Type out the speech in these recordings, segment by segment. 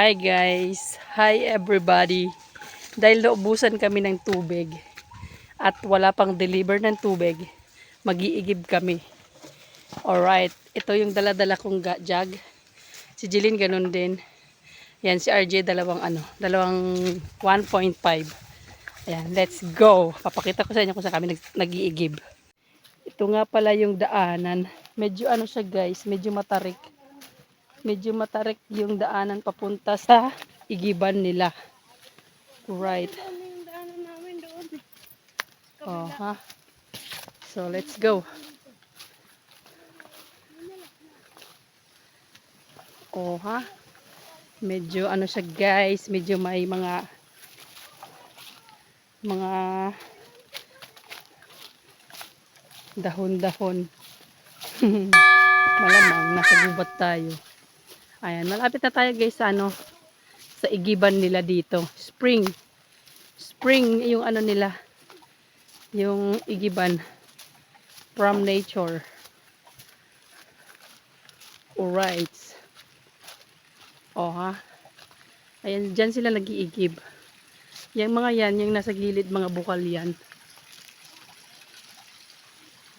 Hi guys! Hi everybody! Dahil naubusan kami ng tubig at wala pang deliver ng tubig, mag-iigib kami. Alright, ito yung dala-dala kong jug. Si Jeline ganun din. Yan, si RJ dalawang ano, dalawang 1.5. Ayan, let's go! Papakita ko sa inyo kung saan kami nag- nag-iigib. Ito nga pala yung daanan. Medyo ano siya guys, medyo matarik medyo matarik yung daanan papunta sa igiban nila. Right. Oh, ha? So, let's go. Oh, ha? Medyo ano siya guys, medyo may mga mga dahon-dahon. Malamang nasa gubat tayo. Ayan, malapit na tayo guys sa ano, sa igiban nila dito. Spring. Spring yung ano nila, yung igiban from nature. Alright. Oh ha. Ayan, dyan sila nag-iigib. Yung mga yan, yung nasa gilid, mga bukal yan.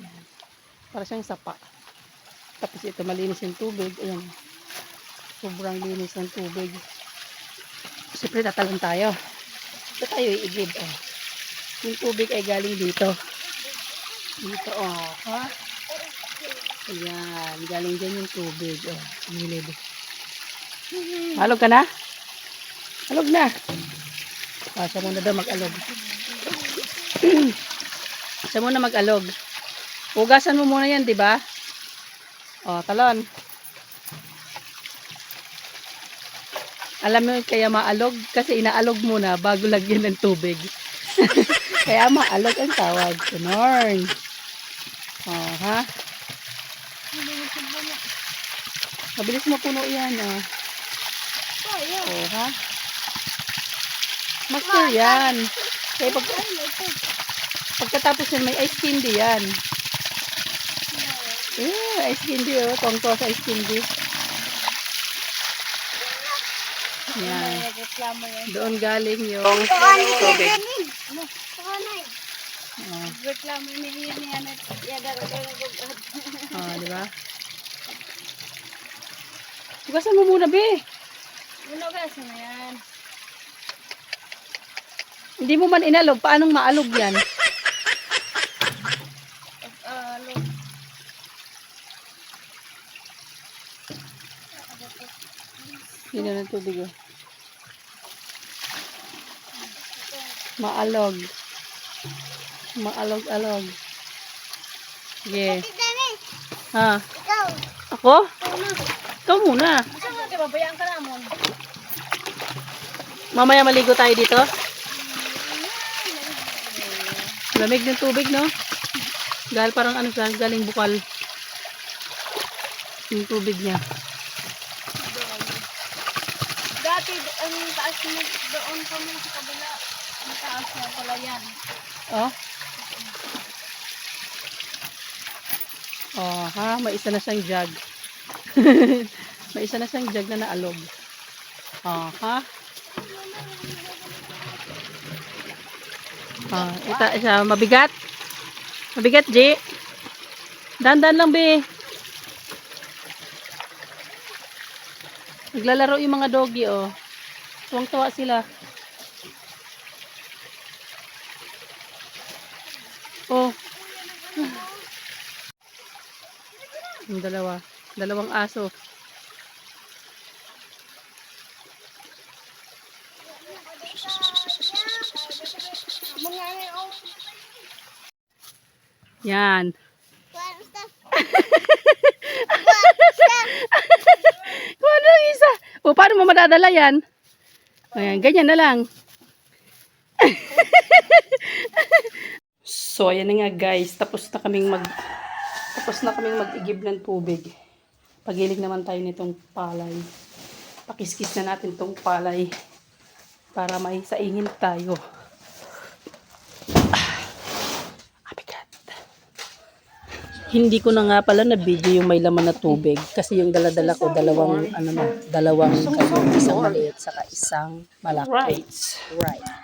Ayan. Para siyang sapa. Tapos ito, malinis yung tubig. Ayan. Sobrang linis ng tubig. Siyempre, tatalon tayo. Ito tayo iigib. Oh. Yung tubig ay galing dito. Dito, oh. Ha? Ayan. Galing dyan yung tubig. Oh. Gilid. Halog ka na? Halog na. Siya muna daw mag-alog. siya muna mag-alog. Hugasan mo muna yan, di ba? Oh, talon. Alam mo kaya maalog kasi inaalog muna bago lagyan ng tubig. kaya maalog ang tawag. Ganon. Oh, ha? Mabilis mo puno yan, oh. Oh, ha? Master yan. Kaya pag, pagkatapos yan, may ice candy yan. Eh, ice candy, oh. Tongto sa ice candy. Yan. Doon galing yung tubig. Ano? Panganay. Oh, oh, di ba? Hugasan mo muna, be. Ano kasi na yan? Hindi mo man inalog. Paanong maalog yan? Yun na ng tubig, oh. Maalog. Maalog-alog. Dennis, Ha? ikaw. Ako? Ikaw muna. Babayaan ka namon? Mamaya maligo tayo dito. Lamig ng tubig, no? Dahil parang ano siya, galing bukal. Yung tubig niya. Dati, ang taas mo doon kami sa kabila. Ang taas na pala yan. Oh. Oh, ha? May isa na siyang jug. May isa na siyang jug na naalog. Oh, ha? Oh, ita siya. Mabigat. Mabigat, G. Dandan lang, be. Naglalaro yung mga doggy, oh. Tuwang-tuwa sila. Oh. Yung dalawa. Dalawang aso. Yan. Kung ano isa? O, paano mo madadala yan? Ayan, ganyan na lang. So, ayan na nga guys. Tapos na kaming mag... Tapos na kaming mag-igib ng tubig. Pagilig naman tayo nitong palay. Pakiskis na natin tong palay. Para may saingin tayo. Ah. Hindi ko na nga pala na video yung may laman na tubig kasi yung daladala ko dalawang ano na, dalawang kayo, isang maliit saka isang malaki. Right. Right.